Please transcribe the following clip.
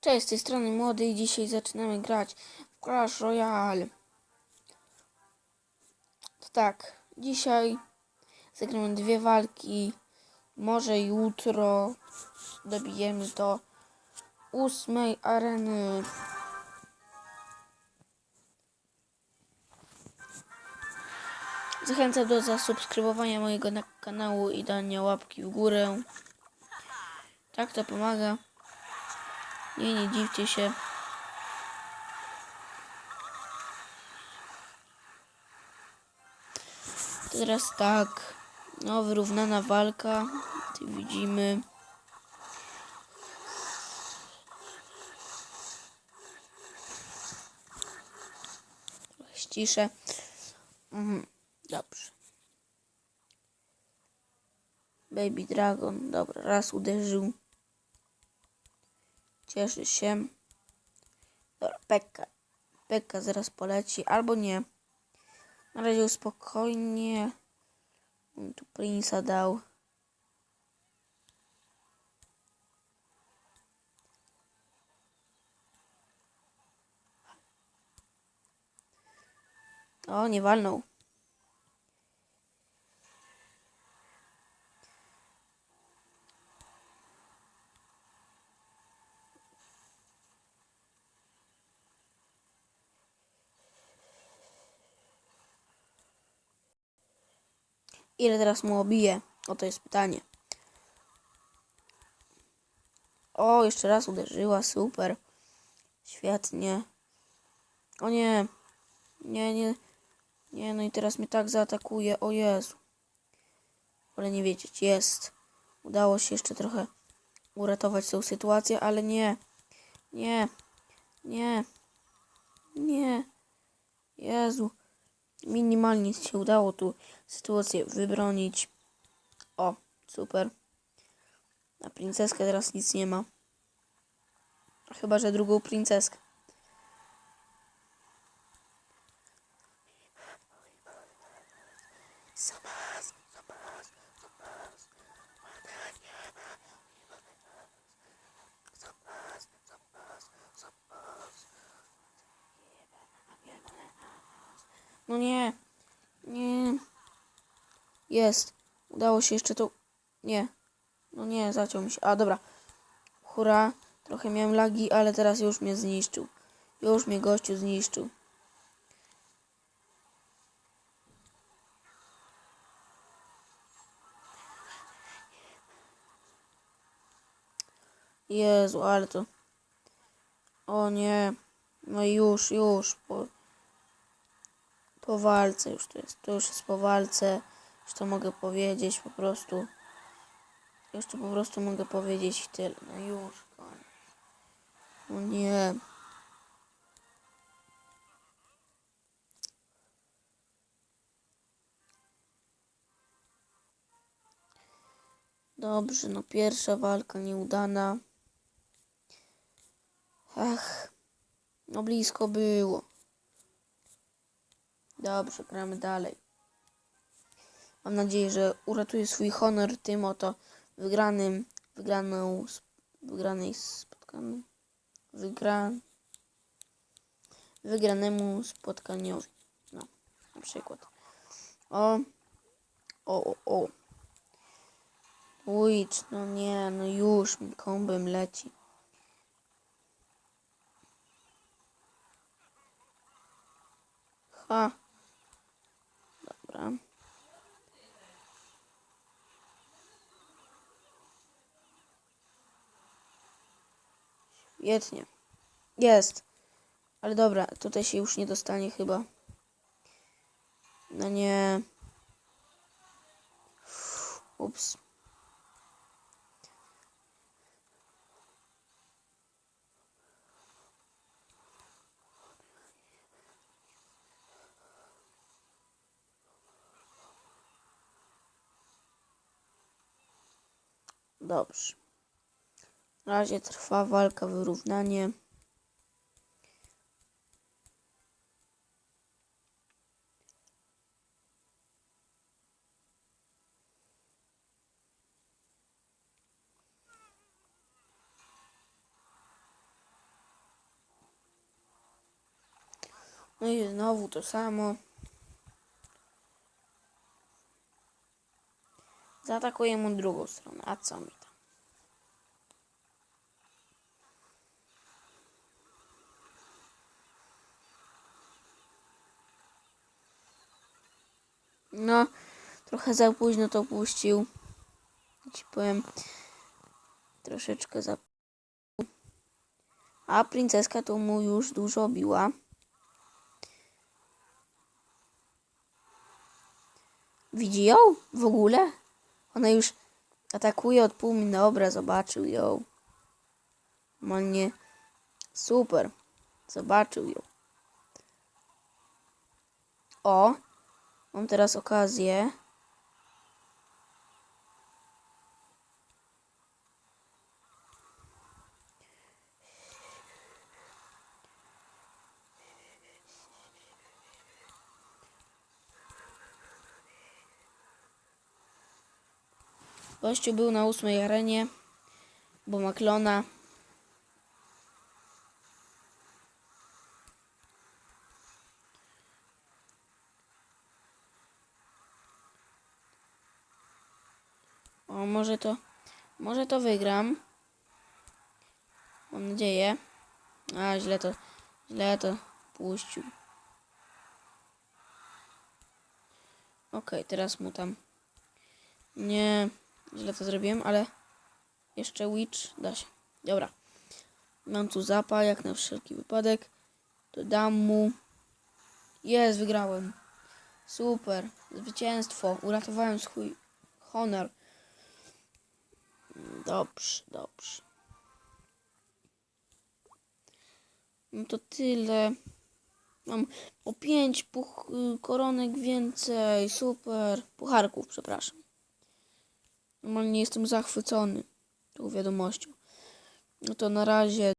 Cześć, z tej strony Młody i dzisiaj zaczynamy grać w Clash Royale. To tak, dzisiaj zagramy dwie walki. Może jutro dobijemy do ósmej areny. Zachęcam do zasubskrybowania mojego na- kanału i dania łapki w górę. Tak to pomaga. Nie, nie dziwcie się. Teraz tak. No, wyrównana walka. Widzimy. Ściszę. Mhm, dobrze. Baby Dragon. Dobra, raz uderzył. Cieszy się. Dobra, Pekka. Pekka zaraz poleci, albo nie. Na razie spokojnie. Tu Prince'a dał. O, nie walnął. Ile teraz mu obije? O, to jest pytanie. O, jeszcze raz uderzyła, super. Świetnie. O nie. Nie, nie. Nie, no i teraz mnie tak zaatakuje. O Jezu. Ale nie wiedzieć, jest. Udało się jeszcze trochę uratować tą sytuację, ale nie. Nie. Nie. Nie. Jezu. Minimalnie się udało tu sytuację wybronić. O, super. Na princeskę teraz nic nie ma. Chyba, że drugą princeskę. No nie. Nie. Jest. Udało się jeszcze to. Nie. No nie, zaciął mi się. A dobra. Hurra. Trochę miałem lagi, ale teraz już mnie zniszczył. Już mnie gościu zniszczył. Jezu, ale to. O nie. No już, już. Po, po walce już to jest. To już jest po walce. Już to mogę powiedzieć po prostu. Już to po prostu mogę powiedzieć tyle. No już, koniec. No nie. Dobrze, no pierwsza walka nieudana. Ach, no blisko było. Dobrze, gramy dalej. Mam nadzieję, że uratuję swój honor tym oto wygranym, wygraną, wygranej spotkaną, wygra, wygranemu spotkaniowi. No, na przykład. O, o, o, o. Witch, no nie, no już mi kombem leci. Ha. Dobra. Świetnie. Jest. Ale dobra, tutaj się już nie dostanie chyba. No nie. Ups. Dobrze. Na razie trwa walka wyrównanie. No i znowu to samo. Zaatakuję mu drugą stronę. A co mi? No, trochę za późno to puścił. Ci powiem, troszeczkę za. A princeska to mu już dużo biła. Widzi ją w ogóle? Ona już atakuje od pół minuty. Dobra, zobaczył ją. Normalnie super. Zobaczył ją. O, mam teraz okazję. Gościu był na ósmej arenie, bo Maklona. O, może to, może to wygram. Mam nadzieję. A, źle to, źle to puścił. Okej, teraz mu tam. Nie, źle to zrobiłem, ale jeszcze Witch da się. Dobra. Mam tu zapal, jak na wszelki wypadek. Dodam mu. Jest, wygrałem. Super. Zwycięstwo. Uratowałem swój honor. Dobrze, dobrze. No to tyle. Mam o pięć puch y, koronek więcej. Super. Pucharków, przepraszam. Normalnie jestem zachwycony tą wiadomością. No to na razie